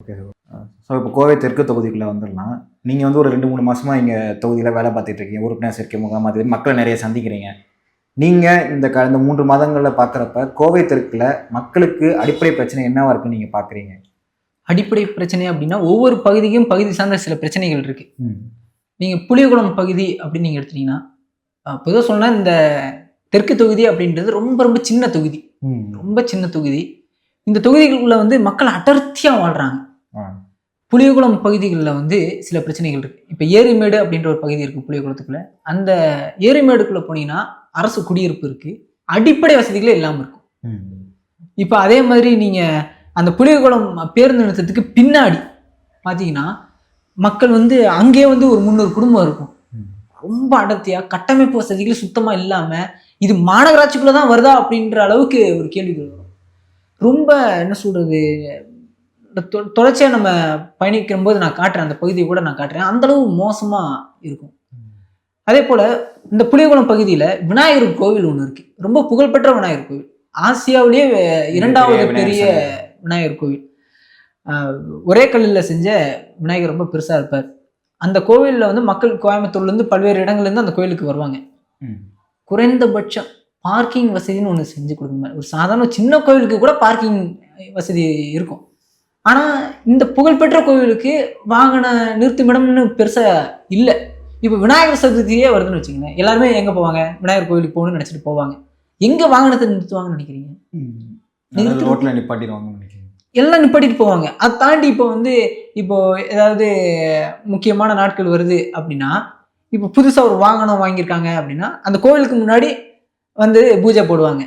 Okay so இப்போ கோவை தெற்கு தொகுதிக்குள்ளே வந்துடலாம். நீங்கள் வந்து ஒரு ரெண்டு மூணு மாசமாக இங்கே தொகுதியில் வேலை பார்த்துட்டு இருக்கீங்க. உறுப்பினர் சேர்க்கை முகாம் அது மக்களை நிறைய சந்திக்கிறீங்க. நீங்கள் இந்த க இந்த மூன்று மாதங்களில் பார்க்குறப்ப கோவை தெற்கில் மக்களுக்கு அடிப்படை பிரச்சனை என்னவா இருக்குன்னு நீங்கள் பார்க்குறீங்க? அடிப்படை பிரச்சனை அப்படின்னா ஒவ்வொரு பகுதிக்கும் பகுதி சார்ந்த சில பிரச்சனைகள் இருக்கு. நீங்க புலியகுளம் பகுதி அப்படின்னு நீங்க எடுத்தீங்கன்னா அஹ், பொதுவா சொன்னா இந்த தெற்கு தொகுதி அப்படின்றது ரொம்ப ரொம்ப சின்ன தொகுதி. ரொம்ப சின்ன தொகுதி. இந்த தொகுதிகளுக்குள்ள வந்து மக்கள் அடர்த்தியா வாழ்றாங்க. ஆ. புளியகுளம் பகுதிகளில் வந்து சில பிரச்சனைகள் இருக்கு. இப்போ ஏரிமேடு அப்படின்ற ஒரு பகுதி இருக்கு புளியகுளத்துக்குள்ள. அந்த ஏரிமேடுக்குள்ள போனீங்கன்னா அரசு குடியிருப்பு இருக்கு. அடிப்படை வசதிகளே இல்லாமல் இருக்கும். இப்போ அதே மாதிரி நீங்க அந்த புளியகுளம் பேருந்து நிறுத்தத்துக்கு பின்னாடி பார்த்தீங்கன்னா மக்கள் வந்து அங்கேயே வந்து ஒரு முந்நூறு குடும்பம் இருக்கும். ரொம்ப அடர்த்தியா கட்டமைப்பு வசதிகள் சுத்தமா இல்லாம இது மாநகராட்சிக்குள்ள தான் வருதா அப்படின்ற அளவுக்கு ஒரு கேள்விகள் வரும். ரொம்ப என்ன சொல்றது தொ- தொடர்ச்சியா நம்ம பயணிக்கும் போது நான் காட்டுறேன். அந்த பகுதியை கூட நான் காட்டுறேன். அந்த அளவு மோசமா இருக்கும். அதே போல இந்த புளியகுளம் பகுதியில விநாயகர் கோவில் ஒன்று இருக்கு. ரொம்ப புகழ்பெற்ற விநாயகர் கோவில். ஆசியாவிலேயே இரண்டாவது பெரிய. விநாயகர் கோவில். ஒரே கல்லில் செஞ்ச விநாயகர் ரொம்ப பெருசா இருப்பார். அந்த கோவிலில் வந்து மக்கள் கோயம்புத்தூர்ல இருந்து பல்வேறு இடங்கள்ல இருந்து அந்த கோயிலுக்கு வருவாங்க. குறைந்தபட்சம் பார்க்கிங் வசதின்னு ஒன்று செஞ்சு கொடுக்கணும் ஒரு சாதாரண சின்ன கோவிலுக்கு கூட பார்க்கிங் வசதி இருக்கும். ஆனா இந்த புகழ்பெற்ற கோவிலுக்கு வாகன நிறுத்துமிடம்னு பெருசா இல்லை. இப்போ விநாயகர் சதுர்த்தியே வருதுன்னு வச்சுக்கோங்களேன். எல்லாருமே எங்க போவாங்க? விநாயகர் கோவிலுக்கு போகணும்னு நினைச்சிட்டு போவாங்க. எங்க வாகனத்தை நிறுத்துவாங்கன்னு நினைக்கிறீங்க? ரோட்டில் நிப்பாட்டிடுவாங்கன்னு நினைக்கிறேன் எல்லாம் நிப்பாட்டிட்டு போவாங்க. அதை தாண்டி இப்போ வந்து இப்போ ஏதாவது முக்கியமான நாட்கள் வருது அப்படின்னா இப்போ புதுசாக ஒரு வாகனம் வாங்கியிருக்காங்க அப்படின்னா அந்த கோவிலுக்கு முன்னாடி வந்து பூஜை போடுவாங்க.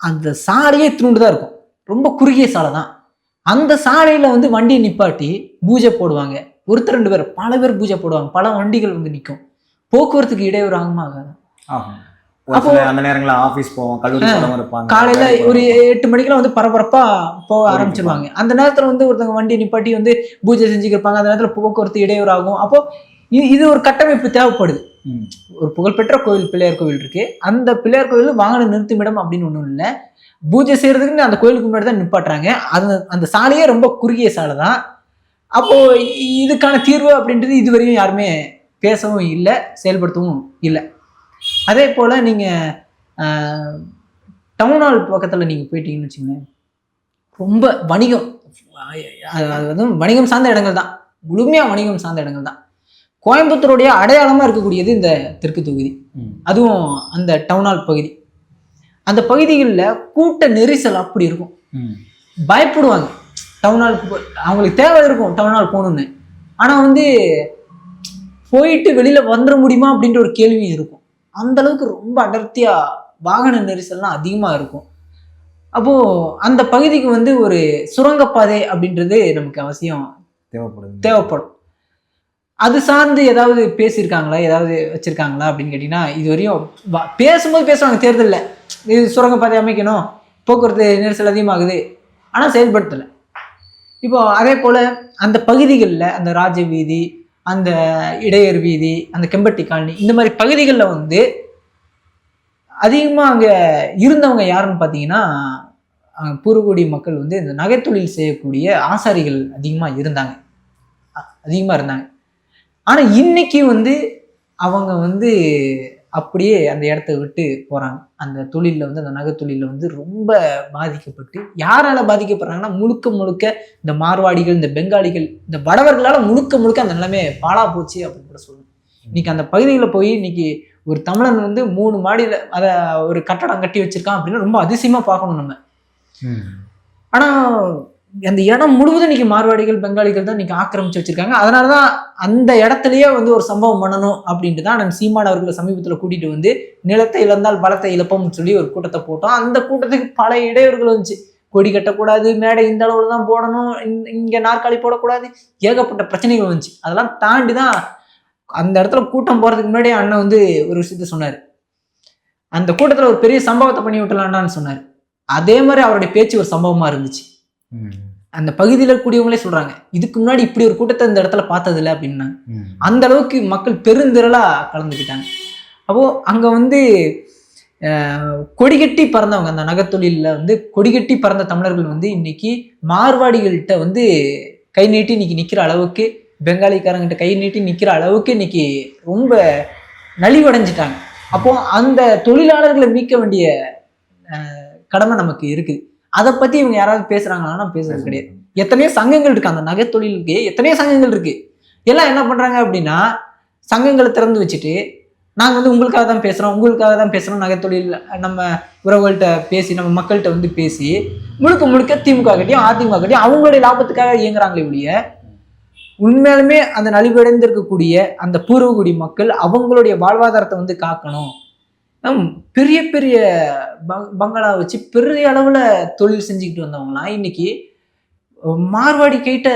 அந்த சாலையே திருண்டு தான் இருக்கும். ரொம்ப குறுகிய சாலை தான். அந்த சாலையில் வந்து வண்டியை நிப்பாட்டி பூஜை போடுவாங்க. ஒருத்தர் ரெண்டு பேர் பல பேர் பூஜை போடுவாங்க. பல வண்டிகள் வந்து நிற்கும் போக்குவரத்துக்கு இடையூறு ஆகுமா ஆகாதா சில அந்த நேரங்களில் ஆஃபீஸ் போவோம் கல்லூரி காலையில ஒரு. எட்டு மணிக்கெல்லாம் வந்து பரபரப்பா போக ஆரம்பிச்சிருவாங்க. அந்த நேரத்துல வந்து ஒருத்தவங்க வண்டி நிப்பாட்டி வந்து பூஜை செஞ்சுக்கிருப்பாங்க அந்த நேரத்துல போக்குவரத்து இடையூறு ஆகும் அப்போ இது ஒரு கட்டமைப்பு தேவைப்படுது. ஒரு புகழ்பெற்ற கோவில் பிள்ளையார் கோவில் இருக்கு. அந்த பிள்ளையார் கோவில் வாகன நிறுத்துமிடம் அப்படின்னு ஒண்ணும் இல்லை. பூஜை செய்யறதுக்குன்னு அந்த கோயிலுக்கு முன்னாடி தான் நிப்பாட்டுறாங்க. அந்த அந்த சாலையே ரொம்ப குறுகிய சாலை தான். அப்போ இ- இதுக்கான தீர்வு அப்படின்றது இதுவரையும் யாருமே பேசவும் இல்லை செயல்படுத்தவும் இல்லை. அதே போல நீங்க டவுன் ஹால் பக்கத்தில் நீங்கள் போயிட்டீங்கன்னு வச்சுங்களேன் ரொம்ப வணிகம் அது அது வந்து வணிகம் சார்ந்த இடங்கள் தான். முழுமையாக வணிகம் சார்ந்த இடங்கள் தான். கோயம்புத்தூருடைய அடையாளமாக இருக்கக்கூடியது இந்த தெற்கு தொகுதி. அதுவும் அந்த டவுன் ஹால் பகுதி. அந்த பகுதிகளில் கூட்ட நெரிசல் அப்படி இருக்கும். பயப்படுவாங்க. டவுன் ஹாலுக்கு அவங்களுக்கு தேவை இருக்கும் டவுன் ஹால் போகணுன்னு ஆனால் வந்து போயிட்டு வெளியில் வந்துட முடியுமா அப்படின்ற ஒரு கேள்வி இருக்கும். அந்த அளவுக்கு ரொம்ப அடர்த்தியாக வாகன நெரிசல்லாம் அதிகமாக இருக்கும். அப்போது அந்த பகுதிக்கு வந்து ஒரு சுரங்கப்பாதை அப்படின்றது நமக்கு அவசியம். தேவைப்படுது. தேவைப்படும். அது சார்ந்து ஏதாவது பேசியிருக்காங்களா? ஏதாவது வச்சிருக்காங்களா? அப்படின்னு கேட்டிங்கன்னா இது வரையும் பேசும்போது பேசுவாங்க தேர்தலில். இது சுரங்கப்பாதை அமைக்கணும். போக்குவரத்து நெரிசல் அதிகமாகுது. ஆனால் செயல்படுத்தலை. இப்போ அதே போல் அந்த பகுதிகளில் அந்த ராஜ வீதி அந்த இடையர் வீதி அந்த கெம்பட்டி காலனி இந்த மாதிரி பகுதிகளில் வந்து அதிகமாக அங்கே இருந்தவங்க யாருன்னு பார்த்தீங்கன்னா அஹ், பூர்வகுடி மக்கள் வந்து இந்த நகைத்தொழில் செய்யக்கூடிய ஆசாரிகள் அதிகமாக இருந்தாங்க. அதிகமாக இருந்தாங்க. ஆனால் இன்னைக்கு வந்து அவங்க வந்து அப்படியே அந்த இடத்த விட்டு போகிறாங்க அந்த தொழிலில் வந்து அந்த நகை தொழிலில் வந்து ரொம்ப பாதிக்கப்பட்டு யாரால பாதிக்கப்படுறாங்கன்னா முழுக்க முழுக்க இந்த மார்வாடிகள் இந்த பெங்காலிகள் இந்த வடவர்களால் முழுக்க முழுக்க அந்த நிலைமை பாழா போச்சு அப்படின்னு கூட சொல்லணும் இன்னைக்கு அந்த பகுதியில் போய் இன்னைக்கு ஒரு தமிழன் வந்து மூணு மாடியில் அதை ஒரு கட்டடம் கட்டி வச்சிருக்கான் அப்படின்னா ரொம்ப அதிசயமாக பார்க்கணும் நம்ம. ம். அந்த இடம் முழுவதும் இன்னைக்கு மார்வாடிகள் பெங்காலிகள் தான் இன்னைக்கு ஆக்கிரமிச்சு வச்சிருக்காங்க. அதனாலதான் அந்த இடத்துலயே வந்து ஒரு சம்பவம் பண்ணணும் அப்படின்ட்டு தான் நம்ம சீமான் அவர்களை சமீபத்தில் கூட்டிட்டு வந்து நிலத்தை இழந்தால் பலத்தை இழப்போம்னு சொல்லி ஒரு கூட்டத்தை போட்டோம். அந்த கூட்டத்துக்கு பல இடையூறுகள் வந்துச்சு. கொடி கட்டக்கூடாது மேடை இந்த அளவில் தான் போடணும் இங்கே நாற்காலி போடக்கூடாது ஏகப்பட்ட பிரச்சனைகள் வந்துச்சு. அதெல்லாம் தாண்டி தான் அந்த இடத்துல கூட்டம் போகிறதுக்கு முன்னாடியே அண்ணன் வந்து ஒரு விஷயத்த சொன்னார். அந்த கூட்டத்தில் ஒரு பெரிய சம்பவத்தை பண்ணி விட்டலான்னு சொன்னார். அதே மாதிரி அவருடைய பேச்சு ஒரு சம்பவமாக இருந்துச்சு. அந்த பகுதியில் இருக்கக்கூடியவங்களே சொல்றாங்க இதுக்கு முன்னாடி இப்படி ஒரு கூட்டத்தை இந்த இடத்துல பார்த்ததில்ல அப்படின்னாங்க. ம். அந்த அளவுக்கு மக்கள் பெருந்திரளா கலந்துக்கிட்டாங்க. அப்போ அங்க வந்து கொடிகட்டி பறந்தவங்க அந்த நகைத்தொழிலில் வந்து கொடிகட்டி பறந்த தமிழர்கள் வந்து இன்னைக்கு மார்வாடிகள்கிட்ட வந்து கை நீட்டி இன்னைக்கு நிக்கிற அளவுக்கு பெங்காலிக்காரங்கிட்ட கை நீட்டி நிக்கிற அளவுக்கு இன்னைக்கு ரொம்ப நலிவடைஞ்சிட்டாங்க. அப்போ அந்த தொழிலாளர்களை மீட்க வேண்டிய அஹ், கடமை நமக்கு இருக்குது. அதை பத்தி இவங்க யாராவது பேசுறாங்கன்னா பேசுறது கிடையாது. எத்தனையோ சங்கங்கள் இருக்கு. அந்த நகை தொழிலுக்கு எத்தனையோ சங்கங்கள் இருக்கு. எல்லாம் என்ன பண்றாங்க அப்படின்னா சங்கங்களை திறந்து வச்சுட்டு நாங்க வந்து உங்களுக்காக தான் பேசுறோம். உங்களுக்காக தான் பேசுறோம். நகை தொழில் நம்ம உறவுகள்கிட்ட பேசி நம்ம மக்கள்கிட்ட வந்து பேசி முழுக்க முழுக்க திமுக கட்டியும் அதிமுக கட்டியும் அவங்களுடைய லாபத்துக்காக இயங்குறாங்களே ஒழிய உண்மையாலுமே அந்த நலிவடைந்திருக்கக்கூடிய அந்த பூர்வகுடி மக்கள் அவங்களுடைய வாழ்வாதாரத்தை வந்து காக்கணும். பெரிய பெரிய பங்- பங்களா வச்சு பெரிய அளவுல தொழில் செஞ்சுக்கிட்டு வந்தவங்களாம் இன்னைக்கு மார்வாடி கிட்ட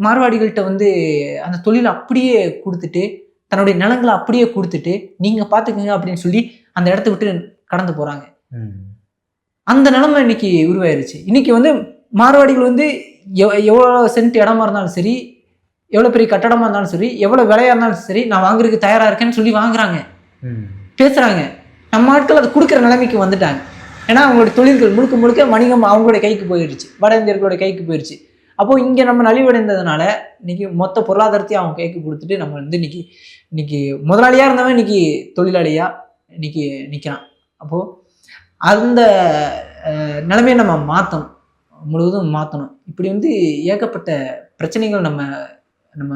மார்வாடிகள்கிட்ட வந்து அந்த தொழில் அப்படியே கொடுத்துட்டு தன்னுடைய நிலங்களை அப்படியே கொடுத்துட்டு நீங்க பாத்துக்கங்க அப்படின்னு சொல்லி அந்த இடத்த விட்டு கடந்து போறாங்க. அந்த நிலைமை இன்னைக்கு உருவாயிருச்சு. இன்னைக்கு வந்து மார்வாடிகள் வந்து எவ் எவ்வளோ சென்ட் இடமா இருந்தாலும் சரி எவ்வளோ பெரிய கட்டடமா இருந்தாலும் சரி எவ்வளோ விலையா இருந்தாலும் சரி நான் வாங்குறதுக்கு தயாரா இருக்கேன்னு சொல்லி வாங்குறாங்க. பேசுறாங்க. நம்ம ஆட்கள் அது கொடுக்குற நிலைமைக்கு வந்துட்டாங்க. ஏன்னா அவங்களுடைய தொழில்கள் முழுக்க முழுக்க வணிகம் அவங்களுடைய கைக்கு போயிடுச்சு. வட இந்தியர்களுடைய கைக்கு போயிடுச்சு. அப்போ இங்கே நம்ம நலிவடைந்ததுனால இன்னைக்கு மொத்த பொருளாதாரத்தையும் அவங்க கைக்கு கொடுத்துட்டு நம்ம வந்து இன்னைக்கு இன்னைக்கு முதலாளியாக இருந்தவன் இன்னைக்கு தொழிலாளியாக இன்னைக்கு நிற்கிறான் அப்போது அந்த நிலைமையை நம்ம மாற்றணும் முழுவதும் மாற்றணும் இப்படி வந்து ஏகப்பட்ட பிரச்சனைகள் நம்ம நம்ம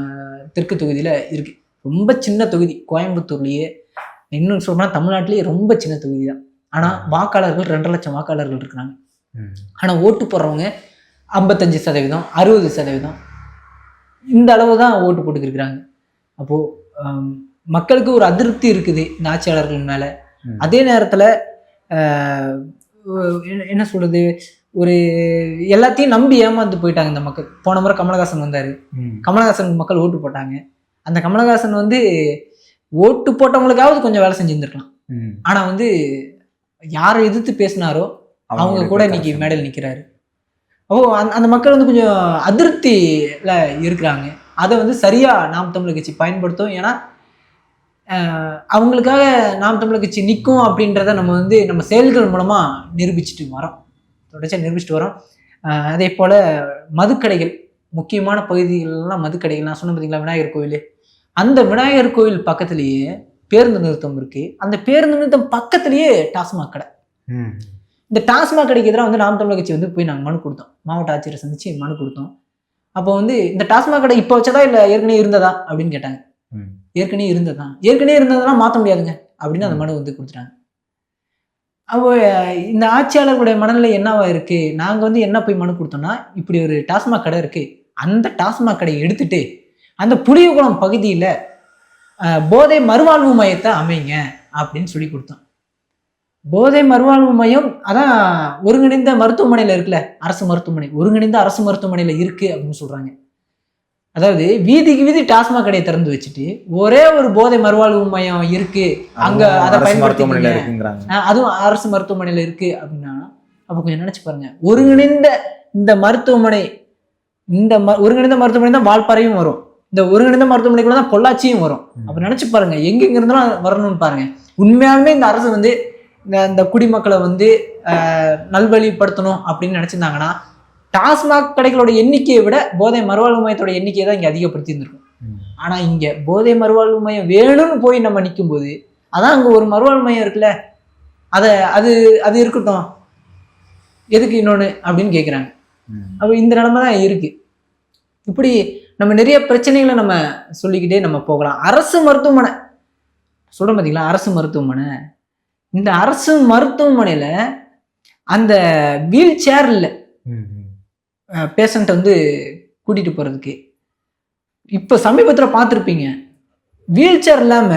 தெற்கு தொகுதியில் இருக்குது ரொம்ப சின்ன தொகுதி. கோயம்புத்தூர்லேயே இன்னும் சொல்லணும்னா தமிழ்நாட்டிலேயே ரொம்ப சின்ன தொகுதி தான் ஆனால் வாக்காளர்கள் ரெண்டரை லட்சம் வாக்காளர்கள் இருக்கிறாங்க. ஆனால் ஓட்டு போடுறவங்க ஐம்பத்தஞ்சு சதவீதம் அறுபது சதவீதம் இந்த அளவு தான் ஓட்டு போட்டுக்கிருக்கிறாங்க. அப்போது மக்களுக்கு ஒரு அதிருப்தி இருக்குது இந்த ஆட்சியாளர்கள் மேலே. அதே நேரத்தில் என்ன சொல்றது? ஒரு எல்லாத்தையும் நம்பி ஏமாந்து போயிட்டாங்க இந்த மக்கள். போன முறை கமலஹாசன் வந்தார். கமலஹாசனுக்கு மக்கள் ஓட்டு போட்டாங்க. அந்த கமலஹாசன் வந்து ஓட்டு போட்டவங்களுக்காவது கொஞ்சம் வேலை செஞ்சுருந்துருக்கலாம். ஆனால் வந்து யாரை எதிர்த்து பேசினாரோ அவங்க கூட இன்னைக்கு மேடையில் நிற்கிறாரு ஓ அந்த அந்த மக்கள் வந்து கொஞ்சம் அதிருப்தியில் இருக்கிறாங்க. அதை வந்து சரியாக நாம் தமிழர் கட்சி பயன்படுத்தும். ஏன்னா அவங்களுக்காக நாம் தமிழர் கட்சி நிற்கும் அப்படின்றத நம்ம வந்து நம்ம செயல்கள் மூலமாக நிரூபிச்சுட்டு வரோம். தொடர்ச்சியாக நிரூபிச்சுட்டு வரோம். அதே போல் மதுக்கடைகள் முக்கியமான பகுதிகளெல்லாம் மதுக்கடைகள். நான் சொன்ன பார்த்தீங்களா விநாயகர் கோவில். அந்த விநாயகர் கோவில் பக்கத்துலேயே பேருந்து நிறுத்தம் இருக்கு. அந்த பேருந்து நிறுத்தம் பக்கத்துலேயே டாஸ்மாக் கடை. இந்த டாஸ்மாக் கடைக்கு எதிராக வந்து நாம் தமிழர் கட்சி வந்து போய் நாங்கள் மனு கொடுத்தோம். மாவட்ட ஆட்சியரை சந்திச்சு மனு கொடுத்தோம். அப்போ வந்து இந்த டாஸ்மாக் கடை இப்போ வச்சதா இல்லை ஏற்கனவே இருந்ததா அப்படின்னு கேட்டாங்க. ஏற்கனவே இருந்ததா? ஏற்கனவே இருந்ததெல்லாம் மாற்ற முடியாதுங்க அப்படின்னு அந்த மனு வந்து கொடுத்துட்டாங்க. அப்போ இந்த ஆட்சியாளர்களுடைய மனநிலை என்னவா இருக்கு? நாங்கள் வந்து என்ன போய் மனு கொடுத்தோம்னா இப்படி ஒரு டாஸ்மாக் கடை இருக்கு. அந்த டாஸ்மாக் கடையை எடுத்துட்டு அந்த புளியகுளம் பகுதியில் போதை மறுவாழ்வு மையத்தை அமைங்க அப்படின்னு சொல்லி கொடுத்தோம். போதை மறுவாழ்வு மையம் அதான் ஒருங்கிணைந்த மருத்துவமனையில் இருக்குல்ல அரசு மருத்துவமனை. ஒருங்கிணைந்த அரசு மருத்துவமனையில் இருக்கு அப்படின்னு சொல்றாங்க. அதாவது வீதிக்கு வீதி டாஸ்மாக் கடையை திறந்து வச்சுட்டு ஒரே ஒரு போதை மறுவாழ்வு மையம் இருக்கு. அங்க அதை ஆஹ் அதுவும் அரசு மருத்துவமனையில இருக்கு அப்படின்னா அப்ப கொஞ்சம் நினைச்சு பாருங்க. ஒருங்கிணைந்த இந்த மருத்துவமனை இந்த ஒருங்கிணைந்த மருத்துவமனை தான் வால்பாறையும் வரும். இந்த ஒருங்கிணைந்த மருத்துவமனைக்குள்ள தான் பொள்ளாச்சியும் வரும். அப்ப நினைச்சு பாருங்க எங்கெங்க இருந்தாலும் வரணும்னு பாருங்க. உண்மையாலுமே இந்த அரசு வந்து இந்த குடிமக்களை வந்து நல்வழிப்படுத்தணும் அப்படின்னு நினைச்சிருந்தாங்கன்னா டாஸ்மாக் கடைகளோட எண்ணிக்கையை விட போதை மறுவாழ்வு மையத்தோட எண்ணிக்கையை தான் இங்க அதிகப்படுத்தி இருந்திருக்கும் ம். ஆனா இங்க போதை மறுவாழ்வு மையம் வேணும்னு போய் நம்ம நிக்கும்போது அதான் அங்க ஒரு மறுவாழ்வு மையம் இருக்குல்ல? அத அது அது இருக்கட்டும். எதுக்கு இன்னொன்னு அப்படின்னு கேக்குறாங்க. ம். அப்போ இந்த நிலைமை தான் இருக்கு. இப்படி நம்ம நிறைய பிரச்சனைகளை நம்ம சொல்லிக்கிட்டே நம்ம போகலாம். அரசு மருத்துவமனை. சொல்றோம் பார்த்தீங்களா அரசு மருத்துவமனை. இந்த அரசு மருத்துவமனையில அந்த வீல் சேர் இல்லை. பேஷண்ட்டை வந்து கூட்டிட்டு போறதுக்கு. இப்போ சமீபத்தில் பார்த்துருப்பீங்க வீல் சேர் இல்லாம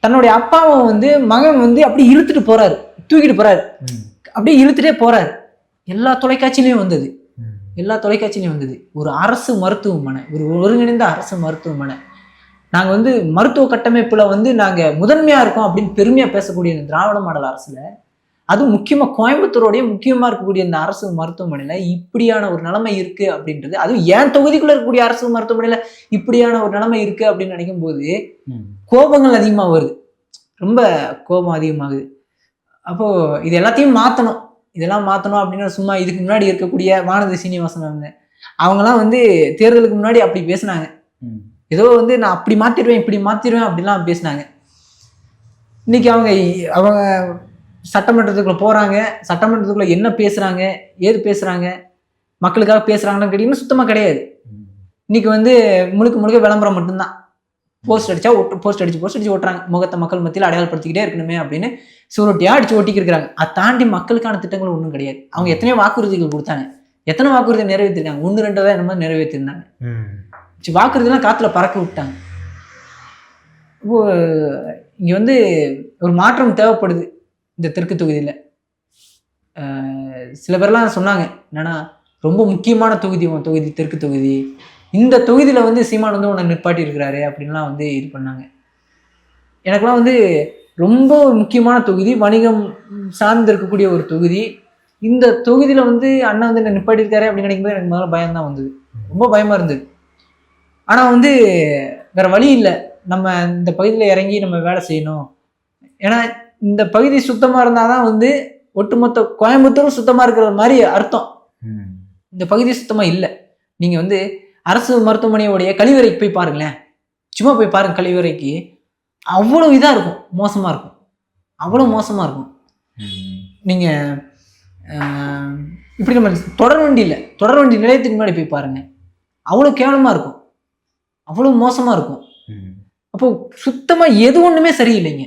தன்னுடைய அப்பாவை வந்து மகன் வந்து அப்படியே இழுத்துட்டு போறாரு. தூக்கிட்டு போறாரு. ம். அப்படியே இழுத்துட்டே போறாரு. எல்லா தொலைக்காட்சியிலையும் வந்தது. எல்லா தொலைக்காட்சியிலையும் வந்தது. ஒரு அரசு மருத்துவமனை ஒரு ஒருங்கிணைந்த அரசு மருத்துவமனை. நாங்கள் வந்து மருத்துவ கட்டமைப்பில் வந்து நாங்கள் முதன்மையாக இருக்கோம் அப்படின்னு பெருமையாக பேசக்கூடிய இந்த திராவிட மாடல் அரசில் அதுவும் முக்கியமாக கோயம்புத்தூரோடைய முக்கியமாக இருக்கக்கூடிய இந்த அரசு மருத்துவமனையில் இப்படியான ஒரு நிலைமை இருக்குது அப்படின்றது அதுவும் என் தொகுதிக்குள்ளே இருக்கக்கூடிய அரசு மருத்துவமனையில் இப்படியான ஒரு நிலைமை இருக்குது அப்படின்னு நினைக்கும் போது ம். கோபங்கள் அதிகமாக வருது. ரொம்ப கோபம் அதிகமாகுது. அப்போது இது எல்லாத்தையும் மாற்றணும் இதெல்லாம் மாற்றணும் அப்படின்னு சும்மா இதுக்கு முன்னாடி இருக்கக்கூடிய வானதி சீனிவாசன் அவங்க. அவங்கலாம் வந்து தேர்தலுக்கு முன்னாடி அப்படி பேசுனாங்க. ஏதோ வந்து நான் அப்படி மாத்திடுவேன் இப்படி மாத்திடுவேன் அப்படிலாம் பேசினாங்க. இன்னைக்கு அவங்க அவங்க சட்டமன்றத்துக்குள்ள போறாங்க சட்டமன்றத்துக்குள்ள என்ன பேசுறாங்க ஏது பேசுறாங்க மக்களுக்காக பேசுறாங்கன்னு கேட்டீங்கன்னா சுத்தமா கிடையாது. இன்னைக்கு வந்து முழுக்க முழுக்க விளம்பரம் மட்டும்தான். போஸ்ட் அடிச்சா ஒட்டு போஸ்ட் அடிச்சு போஸ்ட் அடிச்சு ஓட்டுறாங்க. முகத்தை மக்கள் மத்தியில் அடையாளப்படுத்திக்கிட்டே இருக்கணுமே அப்படின்னு சுவரொட்டியா அடிச்சு இருக்காங்க அதை தாண்டி மக்களுக்கான திட்டங்கள் ஒன்றும் கிடையாது. அவங்க எத்தனையோ வாக்குறுதிகள் கொடுத்தாங்க. எத்தனை வாக்குறுதி நிறைவேற்றிருக்காங்க? ஒன்று ரெண்டு தான் என்னமோ நிறைவேற்றிருந்தாங்க. வாக்குறுதிலாம் காத்துல பறக்க விட்டாங்க. இப்போ இங்க வந்து ஒரு மாற்றம் தேவைப்படுது இந்த தெற்கு தொகுதியில. சில பேர்லாம் சொன்னாங்க. என்னன்னா ரொம்ப முக்கியமான தொகுதி உன் தொகுதி தெற்கு தொகுதி. இந்த தொகுதியில வந்து சீமான் வந்து உன்னை நிப்பாட்டி இருக்கிறாரு அப்படின்லாம் வந்து இது பண்ணாங்க. எனக்கெல்லாம் வந்து ரொம்ப ஒரு முக்கியமான தொகுதி வணிகம் சார்ந்து இருக்கக்கூடிய ஒரு தொகுதி. இந்த தொகுதியில வந்து அண்ணா வந்து என்ன நிப்பாட்டி இருக்காரு அப்படின்னு நினைக்கும்போது எனக்கு முதல்ல பயம் தான் வந்தது. ரொம்ப பயமா இருந்தது. ஆனா வந்து வேற வழி இல்லை. நம்ம இந்த பகுதியில் இறங்கி நம்ம வேலை செய்யணும். ஏன்னா இந்த பகுதி சுத்தமா இருந்தாதான் வந்து ஒட்டுமொத்த கோயம்புத்தூரும் சுத்தமா இருக்கிற மாதிரி அர்த்தம். இந்த பகுதி சுத்தமா இல்லை. நீங்க வந்து அரசு மருத்துவமனையோடைய கழிவறைக்கு போய் பாருங்களேன். சும்மா போய் பாருங்க கழிவறைக்கு. அவ்வளோ இதா இருக்கும். மோசமா இருக்கும். அவ்வளோ மோசமா இருக்கும். ம். நீங்க ஆஹ், இப்படி நம்ம தொடர் வண்டியில தொடர் வண்டி நிலையத்துக்கு முன்னாடி போய் பாருங்க. அவ்வளோ கேவலமா இருக்கும். அவ்வளோ மோசமா இருக்கும். அப்போ சுத்தமா எது ஒண்ணுமே சரியில்லைங்க.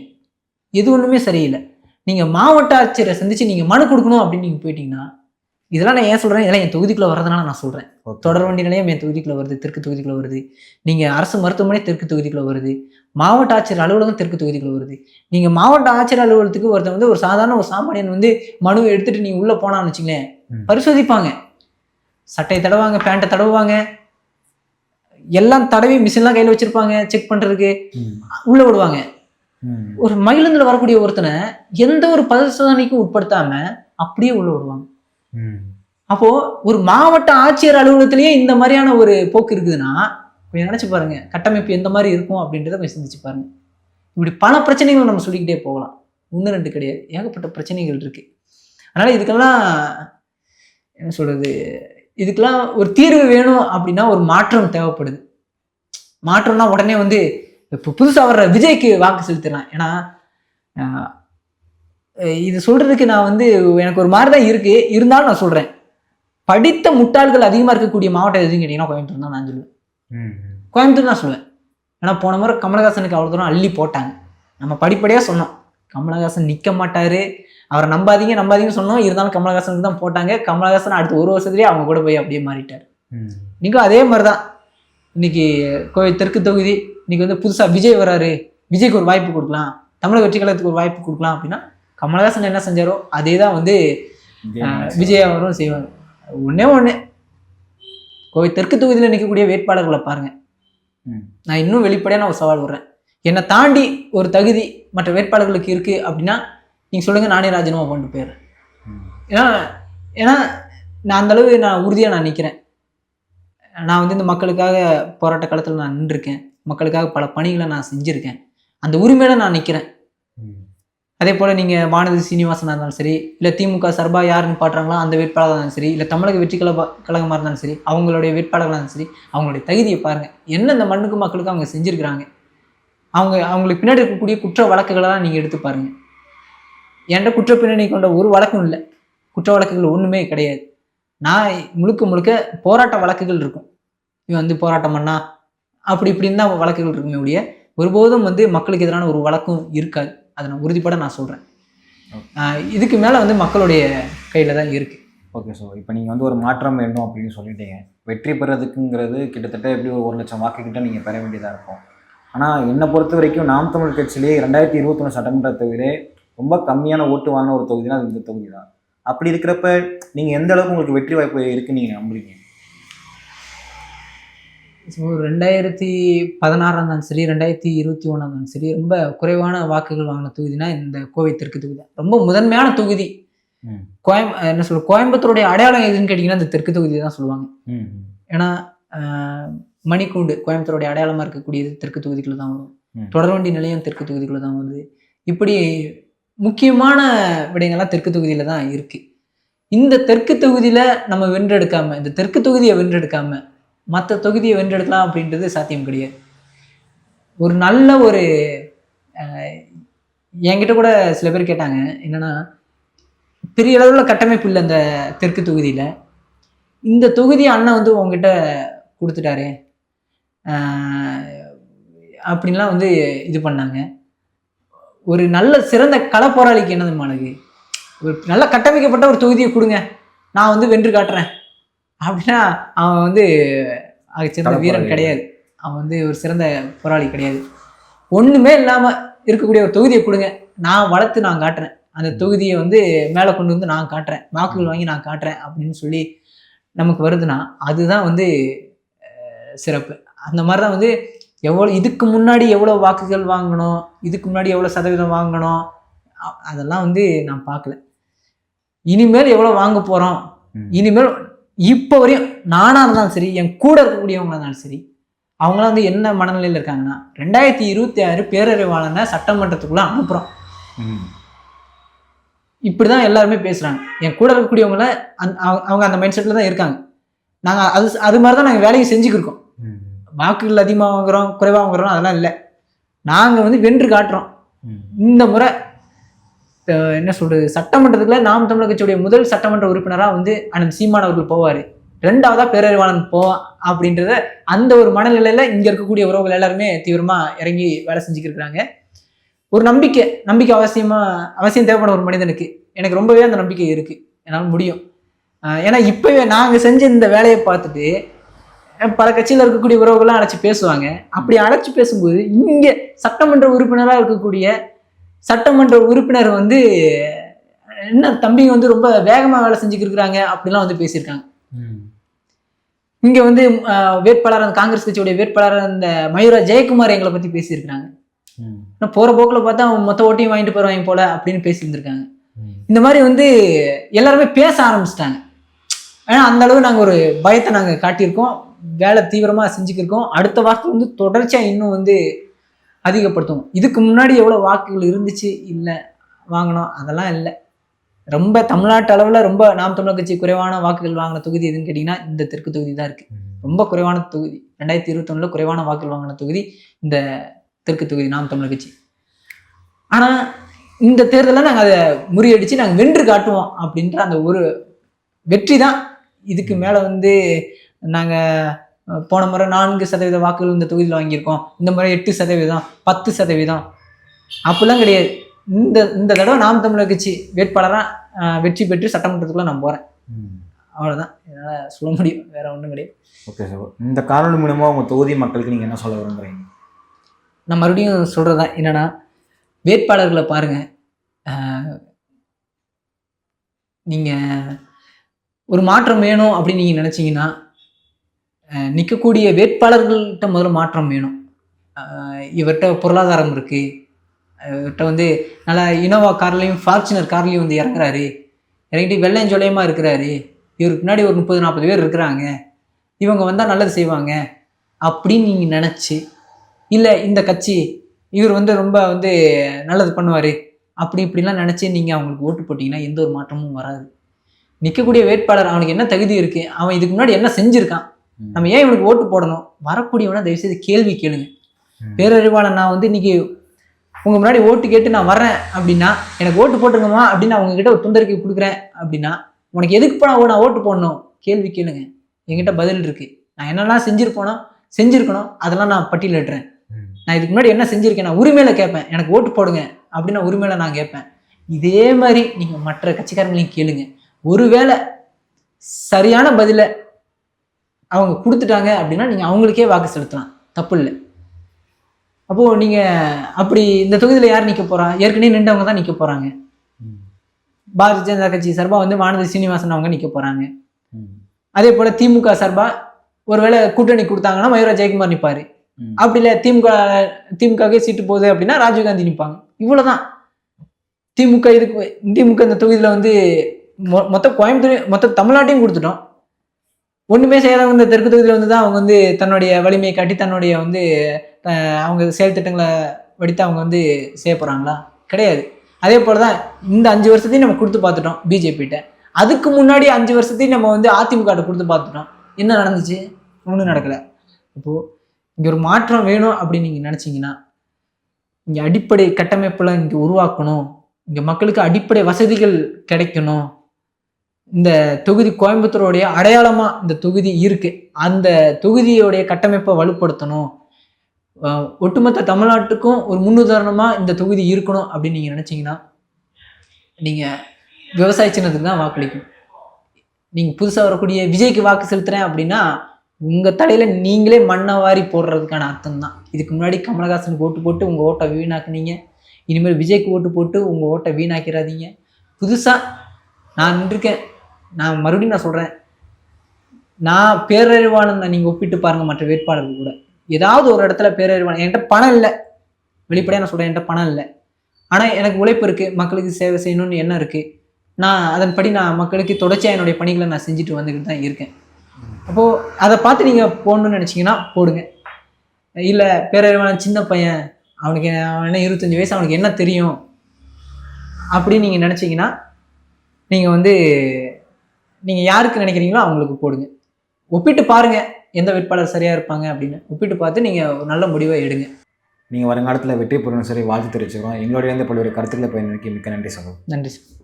எது ஒண்ணுமே சரியில்லை. நீங்க மாவட்ட ஆட்சியரை சந்திச்சு நீங்க மனு கொடுக்கணும் அப்படின்னு நீங்க போயிட்டீங்கன்னா இதெல்லாம் நான் ஏன் சொல்றேன் இதெல்லாம் என் தொகுதிக்குள்ள வர்றதுனால நான் சொல்றேன் ஓகே. தொடர் வண்டி நிலையம் என் தொகுதிக்குள்ள வருது தெற்கு தொகுதிக்குள்ள வருது நீங்க அரசு மருத்துவமனை தெற்கு தொகுதிக்குள்ள வருது மாவட்ட ஆட்சியர் அலுவலகம் தெற்கு தொகுதிக்குள்ள வருது நீங்க மாவட்ட ஆட்சியர் அலுவலகத்துக்கு ஒருத்தன் வந்து ஒரு சாதாரண ஒரு சாமானியன் வந்து மனு எடுத்துட்டு நீங்க உள்ள போனான்னு வச்சுங்களேன். பரிசோதிப்பாங்க சட்டையை தடவாங்க பேண்ட்டை தடவுவாங்க எல்லாம் தடவி மிஷின்லாம் கையில வச்சிருப்பாங்க செக் பண்றதுக்கு ம். உள்ள விடுவாங்க. ஒரு மகிழுந்துல வரக்கூடிய ஒருத்தனை எந்த ஒரு பரிசோதனைக்கும் உட்படுத்தாம அப்படியே உள்ள விடுவாங்க. அப்போ ஒரு மாவட்ட ஆட்சியர் அலுவலகத்திலேயே இந்த மாதிரியான ஒரு போக்கு இருக்குதுன்னா கொஞ்சம் நினைச்சு பாருங்க கட்டமைப்பு எந்த மாதிரி இருக்கும் அப்படின்றத கொஞ்சம் சிந்திச்சு பாருங்க. இப்படி பல பிரச்சனைகள் நம்ம சொல்லிக்கிட்டே போகலாம். ஒன்று ரெண்டு கிடையாது. ஏகப்பட்ட பிரச்சனைகள் இருக்கு. அதனால இதுக்கெல்லாம் என்ன சொல்றது இதுக்கெல்லாம் ஒரு தீர்வு வேணும் அப்படின்னா ஒரு மாற்றம் தேவைப்படுது. மாற்றம்னா உடனே வந்து இப்போ புதுசாக வர்ற விஜய்க்கு வாக்கு செலுத்திடலாம். ஏன்னா இது சொல்றதுக்கு நான் வந்து எனக்கு ஒரு மாதிரி தான் இருக்கு. இருந்தாலும் நான் சொல்றேன். படித்த முட்டாள்கள் அதிகமாக இருக்கக்கூடிய மாவட்டம் எதுன்னு கேட்டிங்கன்னா கோயம்புத்தூர் தான் நான் சொல்லுவேன். கோயம்புத்தூர் தான் சொல்லுவேன். ஏன்னா போன முறை கமலஹாசனுக்கு அவ்வளோ தூரம் அள்ளி போட்டாங்க. நம்ம படிப்படியாக சொன்னோம். கமலஹாசன் நிற்க மாட்டாரு. அவரை நம்பாதீங்க நம்பாதீங்கன்னு சொன்னோம். இருந்தாலும் கமலஹாசனுக்கு தான் போட்டாங்க. கமலஹாசன் அடுத்த ஒரு வருஷத்துலேயே அவங்க கூட போய் அப்படியே மாறிட்டார். ம். இன்னைக்கும் அதே மாதிரி தான் இன்னைக்கு கோவில் தெற்கு தொகுதி இன்னைக்கு வந்து புதுசாக விஜய் வராரு. விஜய்க்கு ஒரு வாய்ப்பு கொடுக்கலாம். தமிழக வெற்றி கழகத்துக்கு ஒரு வாய்ப்பு கொடுக்கலாம் அப்படின்னா கமலஹாசன் என்ன செஞ்சாரோ அதே தான் வந்து விஜய் அவரும் செய்வாங்க ஒண்ணே ஒண்ணு. கோவை தெற்கு தொகுதியில் நிற்கக்கூடிய வேட்பாளர்களை பாருங்க. நான் இன்னும் வெளிப்படையாக நான் ஒரு சவால் விடுறேன். என்னை தாண்டி ஒரு தகுதி மற்ற வேட்பாளர்களுக்கு இருக்கு அப்படின்னா நீங்க சொல்லுங்க நானே ராஜினாமா பண்ணிட்டு போயிடுறேன். ஏன்னா ஏன்னா நான் அந்த அளவு நான் உறுதியாக நான் நிற்கிறேன் நான் வந்து இந்த மக்களுக்காக போராட்ட காலத்தில் நான் நின்றுருக்கேன். மக்களுக்காக பல பணிகளை நான் செஞ்சுருக்கேன். அந்த உரிமையில நான் நிற்கிறேன். அதே போல் நீங்கள் வானதி சீனிவாசனாக இருந்தாலும் சரி இல்லை திமுக சார்பாக யாருன்னு பாடுறாங்களோ அந்த வேட்பாளராக இருந்தாலும் சரி இல்லை தமிழக வெற்றி கழக கழகமாக இருந்தாலும் சரி அவங்களுடைய வேட்பாளர்களாக இருந்தாலும் சரி அவங்களுடைய தகுதியை பாருங்கள் என்ன இந்த மண்ணுக்கு மக்களுக்கு அவங்க செஞ்சுருக்கிறாங்க? அவங்க அவங்களுக்கு பின்னாடி இருக்கக்கூடிய குற்ற வழக்குகளெல்லாம் நீங்கள் எடுத்து பாருங்கள் என்கிட்ட குற்ற பின்னணி கொண்ட ஒரு வழக்கும் இல்லை. குற்ற வழக்குகள் ஒன்றுமே கிடையாது. நான் முழுக்க முழுக்க போராட்ட வழக்குகள் இருக்கும். இவன் வந்து போராட்டம் பண்ணா அப்படி இப்படின்னு தான் வழக்குகள் இருக்குமே ஒழிய ஒருபோதும் வந்து மக்களுக்கு எதிரான ஒரு வழக்கும் இருக்காது. அதை நான் உறுதிப்பட நான் சொல்கிறேன் இதுக்கு மேலே வந்து மக்களுடைய கையில் தான் இருக்குது ஓகே ஸோ இப்போ நீங்கள் வந்து ஒரு மாற்றம் வேண்டும் அப்படின்னு சொல்லிட்டீங்க. வெற்றி பெறதுக்குங்கிறது கிட்டத்தட்ட எப்படி ஒரு ஒரு லட்சம் வாக்கு கிட்ட நீங்கள் பெற வேண்டியதாக இருக்கும். ஆனால் என்னை பொறுத்த வரைக்கும் நாம் தமிழ் கட்சியிலே ரெண்டாயிரத்தி இருபத்தொன்று சட்டமன்ற தொகுதியிலே ரொம்ப கம்மியான ஓட்டு வாங்கின ஒரு தொகுதினா அது இந்த தொகுதி தான் அப்படி இருக்கிறப்ப நீங்கள் எந்த அளவுக்கு உங்களுக்கு வெற்றி வாய்ப்பு இருக்குன்னு நீங்கள் நம்புறீங்க? ஸோ ரெண்டாயிரத்தி பதினாறாம் இருந்தாலும் சரி ரெண்டாயிரத்தி இருபத்தி ஒன்றாம் இருந்தாலும் சரி ரொம்ப குறைவான வாக்குகள் வாங்கின தொகுதினா இந்த கோவை தெற்கு தொகுதி ரொம்ப முதன்மையான தொகுதி. கோயம் என்ன சொல்ற கோயம்புத்தூருடைய அடையாளம் எதுன்னு கேட்டிங்கன்னா இந்த தெற்கு தொகுதி தான் சொல்லுவாங்க. ஏன்னா மணிக்கூண்டு கோயம்புத்தூருடைய அடையாளமாக இருக்கக்கூடியது தெற்கு தொகுதிக்குள்ள தான் வரும். தொடர்வண்டி நிலையம் தெற்கு தொகுதிக்குள்ள தான் வருது. இப்படி முக்கியமான விடயங்கள்லாம் தெற்கு தொகுதியில தான் இருக்கு. இந்த தெற்கு தொகுதியில நம்ம வென்றெடுக்காம இந்த தெற்கு தொகுதியை வென்றெடுக்காம மற்ற தொகுதியை வென்றெடுக்கலாம் அப்படின்றது சாத்தியம் கிடையாது. ஒரு நல்ல ஒரு என்கிட்ட கூட சில பேர் கேட்டாங்க என்னென்னா பெரிய அளவில் கட்டமைப்பு இல்லை இந்த தெற்கு தொகுதியில். இந்த தொகுதி அண்ணன் வந்து உங்ககிட்ட கொடுத்துட்டாரு அப்படின்லாம் வந்து இது பண்ணாங்க. ஒரு நல்ல சிறந்த கள போராளிக்கு என்னது எனக்கு ஒரு நல்ல கட்டமைக்கப்பட்ட ஒரு தொகுதியை கொடுங்க. நான் வந்து வென்று காட்டுறேன். அப்படின்னா அவன் வந்து சிறந்த. வீரன் கிடையாது. அவன் வந்து ஒரு சிறந்த போராளி கிடையாது. ஒண்ணுமே இல்லாம இருக்கக்கூடிய ஒரு தொகுதியை கொடுங்க. நான் வளர்த்து நான் காட்டுறேன். அந்த தொகுதியை வந்து மேலே கொண்டு வந்து நான் காட்டுறேன். வாக்குகள் வாங்கி நான் காட்டுறேன் அப்படின்னு சொல்லி நமக்கு வருதுன்னா அதுதான் வந்து சிறப்பு. அந்த மாதிரி தான் வந்து எவ்வளோ இதுக்கு முன்னாடி எவ்வளோ வாக்குகள் வாங்கணும் இதுக்கு முன்னாடி எவ்வளோ சதவீதம் வாங்கணும் அதெல்லாம் வந்து நான் பார்க்கல. இனிமேல் எவ்வளோ வாங்க போகிறோம். இனிமேல் இப்போ வரையும் நானாக இருந்தாலும் சரி என் கூட இருக்கக்கூடியவங்களா இருந்தாலும் சரி அவங்களாம் வந்து என்ன மனநிலையில் இருக்காங்கன்னா ரெண்டாயிரத்தி இருபத்தி ஆறு பேரறிவாளனை சட்டமன்றத்துக்குள்ளே அனுப்புகிறோம். இப்படி தான் எல்லாருமே பேசுகிறாங்க என் கூட இருக்கக்கூடியவங்கள அந் அவங்க- அந்த மைண்ட் செட்டில் தான் இருக்காங்க நாங்கள் அது அது மாதிரி தான் நாங்கள் வேலையை செஞ்சுக்கிருக்கோம். வாக்குகள் அதிகமாக வாங்குறோம் குறைவாக வாங்குறோம் அதெல்லாம் இல்லை நாங்கள் வந்து வென்று காட்டுறோம். இந்த முறை என்ன சொல்றது சட்டமன்றத்துக்குள்ள நாம் தமிழர் கட்சியுடைய முதல் சட்டமன்ற உறுப்பினராக வந்து அண்ணன் சீமான் அவர்கள் போவார். ரெண்டாவதா பேரறிவாளன் போவான் அப்படின்றத அந்த ஒரு மனநிலையில இங்க இருக்கக்கூடிய உறவுகள் எல்லாருமே தீவிரமா இறங்கி வேலை செஞ்சுக்கிட்டு இருக்கிறாங்க ஒரு நம்பிக்கை நம்பிக்கை அவசியமா அவசியம் தேவைப்படும் ஒரு மனிதனுக்கு. எனக்கு ரொம்பவே அந்த நம்பிக்கை இருக்கு. என்னால் முடியும். ஏன்னா இப்பவே நாங்க செஞ்ச இந்த வேலையை பார்த்துட்டு பல கட்சியில் இருக்கக்கூடிய உறவுகள்லாம் அழைச்சி பேசுவாங்க. அப்படி அழைச்சி பேசும்போது இங்கே சட்டமன்ற உறுப்பினராக இருக்கக்கூடிய சட்டமன்ற உறுப்பினர் வந்து என்ன தம்பி வந்து ரொம்ப வேகமா வேலை செஞ்சுக்கிட்டு இருக்கிறாங்க அப்படிலாம் வந்து பேசியிருக்காங்க. இங்க வந்து வேட்பாளர் அந்த காங்கிரஸ் கட்சியுடைய வேட்பாளர் அந்த மயூரா ஜெயக்குமார் எங்களை பத்தி பேசியிருக்காங்க ம். ஆனா போற போக்குல பார்த்தா அவன் மொத்த ஓட்டையும் வாங்கிட்டு போறவங்க போல அப்படின்னு பேசியிருந்திருக்காங்க. இந்த மாதிரி வந்து எல்லாருமே பேச ஆரம்பிச்சிட்டாங்க ஏன்னா அந்த அளவு நாங்க ஒரு பயத்தை நாங்க காட்டியிருக்கோம் வேலை தீவிரமா செஞ்சுக்கிருக்கோம் அடுத்த வாக்கு வந்து தொடர்ச்சியா இன்னும் வந்து அதிகப்படுத்தும். இதுக்கு முன்னாடி எவ்வளவு வாக்குகள் இருந்துச்சு? இல்லை. வாங்கினோம் அதெல்லாம் இல்லை. ரொம்ப தமிழ்நாட்டு அளவில் ரொம்ப நாம் தமிழர் கட்சி குறைவான வாக்குகள் வாங்கின தொகுதி எதுன்னு கேட்டிங்கன்னா இந்த தெற்கு தொகுதி தான் இருக்கு. ரொம்ப குறைவான தொகுதி. ரெண்டாயிரத்தி இருபத்தொன்னுல குறைவான வாக்குகள் வாங்கின தொகுதி இந்த தெற்கு தொகுதி நாம் தமிழர் கட்சி. ஆனால் இந்த தேர்தலில் நாங்கள் அதை முறியடிச்சு நாங்கள் வென்று காட்டுவோம் அப்படின்ற அந்த ஒரு வெற்றி தான். இதுக்கு மேலே வந்து நாங்கள் போன முறை நான்கு சதவீத வாக்குகள் இந்த தொகுதியில் வாங்கியிருக்கோம். இந்த முறை எட்டு சதவீதம் பத்து சதவீதம். அப்படிலாம் கிடையாது. இந்த இந்த தடவை நாம் தமிழர் கட்சி வேட்பாளராக வெற்றி பெற்று சட்டமன்றத்துக்குள்ள நான் போகிறேன். அவ்வளோதான் என்னால் சொல்ல முடியும். வேற ஒன்றும் கிடையாது. Okay sir. இந்த காணொலி மூலமா உங்க தொகுதி மக்களுக்கு நீங்க என்ன சொல்ல விரும்புறீங்க? நான் மறுபடியும் சொல்கிறது தான் என்னன்னா வேட்பாளர்களை பாருங்கள் நீங்கள் ஒரு மாற்றம் வேணும் அப்படின்னு நீங்கள் நினச்சிங்கன்னா நிற்கக்கூடிய வேட்பாளர்கள்ட்ட முதல்ல மாற்றம் வேணும். இவர்கிட்ட பொருளாதாரம் இருக்குது இவர்கிட்ட வந்து நல்லா இனோவா கார்லேயும் ஃபார்ச்சுனர் கார்லேயும் வந்து இறங்குறாரு இறங்கிட்டு வெள்ளையஞ்சொலையமாக இருக்கிறாரு. இவருக்கு பின்னாடி ஒரு முப்பது நாற்பது பேர் இருக்கிறாங்க. இவங்க வந்தால் நல்லது செய்வாங்க அப்படின்னு நீங்கள் நினச்சி இல்லை இந்த கட்சி இவர் வந்து ரொம்ப வந்து நல்லது பண்ணுவார் அப்படி இப்படிலாம் நினச்சி நீங்கள் அவங்களுக்கு ஓட்டு போட்டிங்கன்னா எந்த ஒரு மாற்றமும் வராது. நிற்கக்கூடிய வேட்பாளர் அவனுக்கு என்ன தகுதி இருக்குது அவன் இதுக்கு முன்னாடி என்ன செஞ்சுருக்கான்? நம்ம ஏன் இவனுக்கு ஓட்டு போடணும்? வரக்கூடியவனா தயவுசெய்து கேள்வி கேளுங்க. பேரறிவாளன் நான் வந்து இன்னைக்கு உங்க முன்னாடி ஓட்டு கேட்டு நான் வர்றேன் அப்படின்னா எனக்கு ஓட்டு போட்டுருங்கம்மா அப்படின்னு நான் உங்ககிட்ட ஒரு துண்டறிக்கை கொடுக்குறேன் அப்படின்னா உனக்கு எதுக்கு நான் நான் ஓட்டு போடணும்? கேள்வி கேளுங்க. என்கிட்ட பதில் இருக்கு. நான் என்னெல்லாம் செஞ்சிருப்போனோ செஞ்சிருக்கணும். அதெல்லாம் நான் பட்டியலிடுறேன். நான் இதுக்கு முன்னாடி என்ன செஞ்சிருக்கேன்? நான் உரிமையில கேட்பேன். எனக்கு ஓட்டு போடுங்க அப்படின்னு உரிமையில நான் கேட்பேன். இதே மாதிரி நீங்க மற்ற கட்சிக்காரங்களையும் கேளுங்க. ஒருவேளை சரியான பதிலை அவங்க கொடுத்துட்டாங்க அப்படின்னா நீங்க அவங்களுக்கே வாக்கு செலுத்தலாம். தப்பு இல்லை அப்போ நீங்க அப்படி இந்த தொகுதியில யார் நிக்க போறா? ஏற்கனவே நின்றவங்க தான் நிக்க போறாங்க. ம். பாரதிய ஜனதா கட்சி சார்பா வந்து வானதி சீனிவாசன் அவங்க நிக்க போறாங்க. ம். அதே போல திமுக சார்பா ஒருவேளை கூட்டணி கொடுத்தாங்கன்னா மயூரா ஜெயக்குமார் நிப்பாரு. ம். அப்படி இல்லை திமுக திமுகவே சீட்டு போகுது அப்படின்னா ராஜீவ்காந்தி நிற்பாங்க இவ்வளவுதான். திமுக இதுக்கு திமுக இந்த தொகுதியில வந்து மொ- மொத்த கோயம்புத்தூர் மொத்த தமிழ்நாட்டையும் கொடுத்துட்டோம். ஒன்றுமே செய்யாதவங்க இந்த தெற்கு தொகுதியில் வந்து தான் அவங்க வந்து தன்னுடைய வலிமையை காட்டி தன்னுடைய வந்து அவங்க செயல் திட்டங்களை வடித்து அவங்க வந்து செய்ய போகிறாங்களா கிடையாது. அதே போல் தான் இந்த அஞ்சு வருஷத்தையும் நம்ம கொடுத்து பார்த்துட்டோம் பிஜேபிகிட்ட. அதுக்கு முன்னாடி அஞ்சு வருஷத்தையும் நம்ம வந்து அதிமுக கொடுத்து பார்த்துட்டோம். என்ன நடந்துச்சு? ஒன்றும் நடக்கலை. இப்போது இங்கே ஒரு மாற்றம் வேணும் அப்படின்னு நீங்கள் நினச்சிங்கன்னா இங்கே அடிப்படை கட்டமைப்பில் இங்கே உருவாக்கணும். இங்கே மக்களுக்கு அடிப்படை வசதிகள் கிடைக்கணும். இந்த தொகுதி கோயம்புத்தூருடைய அடையாளமாக இந்த தொகுதி இருக்கு. அந்த தொகுதியோடைய கட்டமைப்பை வலுப்படுத்தணும். ஒட்டுமொத்த தமிழ்நாட்டுக்கும் ஒரு முன்னுதாரணமாக இந்த தொகுதி இருக்கணும் அப்படின்னு நீங்கள் நினச்சிங்கன்னா நீங்கள் விவசாய சின்னத்துக்கு தான் வாக்களிக்கும். நீங்கள் புதுசாக வரக்கூடிய விஜய்க்கு வாக்கு செலுத்துறேன் அப்படின்னா உங்கள் தலையில் நீங்களே மண்ணை வாரி போடுறதுக்கான அர்த்தம் தான் இதுக்கு முன்னாடி கமலஹாசனுக்கு ஓட்டு போட்டு உங்கள் ஓட்டை வீணாக்குனீங்க. இனிமேல் விஜய்க்கு ஓட்டு போட்டு உங்கள் ஓட்டை வீணாக்கிறாதீங்க. புதுசாக நான் நின்றுருக்கேன். நான் மறுபடியும் நான் சொல்கிறேன் நான் பேரறிவாளனை நீங்கள் ஒப்பிட்டு பாருங்க மற்ற வேட்பாளர்கள் கூட. ஏதாவது ஒரு இடத்துல பேரறிவாளன் என்கிட்ட பணம் இல்லை. வெளிப்படையாக நான் சொல்கிறேன் என்கிட்ட பணம் இல்லை. ஆனால் எனக்கு உழைப்பு இருக்குது மக்களுக்கு சேவை செய்யணும்னு எண்ணம் இருக்குது நான் அதன்படி நான் மக்களுக்கு தொடர்ச்சியாக என்னுடைய பணிகளை நான் செஞ்சுட்டு வந்துக்கிட்டு தான் இருக்கேன். அப்போது அதை பார்த்து நீங்கள் போடணும்னு நினச்சிங்கன்னா போடுங்க. இல்லை பேரறிவாளன் சின்ன பையன் அவனுக்கு என்ன இருபத்தஞ்சி வயசு அவனுக்கு என்ன தெரியும்? அப்படின்னு நீங்கள் நினச்சிங்கன்னா நீங்கள் வந்து நீங்க யாருக்கு நினைக்கிறீங்களோ அவங்களுக்கு போடுங்க. ஒப்பிட்டு பாருங்க எந்த வேட்பாளர் சரியா இருப்பாங்க அப்படின்னு. ஒப்பிட்டு பார்த்து நீங்க ஒரு நல்ல முடிவை எடுங்க. நீங்கள் வருங்காலத்தில் வெற்றி பெறணும் சரி வாழ்த்து தெரிவிச்சுக்கிறோம். எங்களுடைய பல்வேறு கருத்துக்களை பயன்படுத்தி மிக்க நன்றி சொல்லுவோம் நன்றி சார்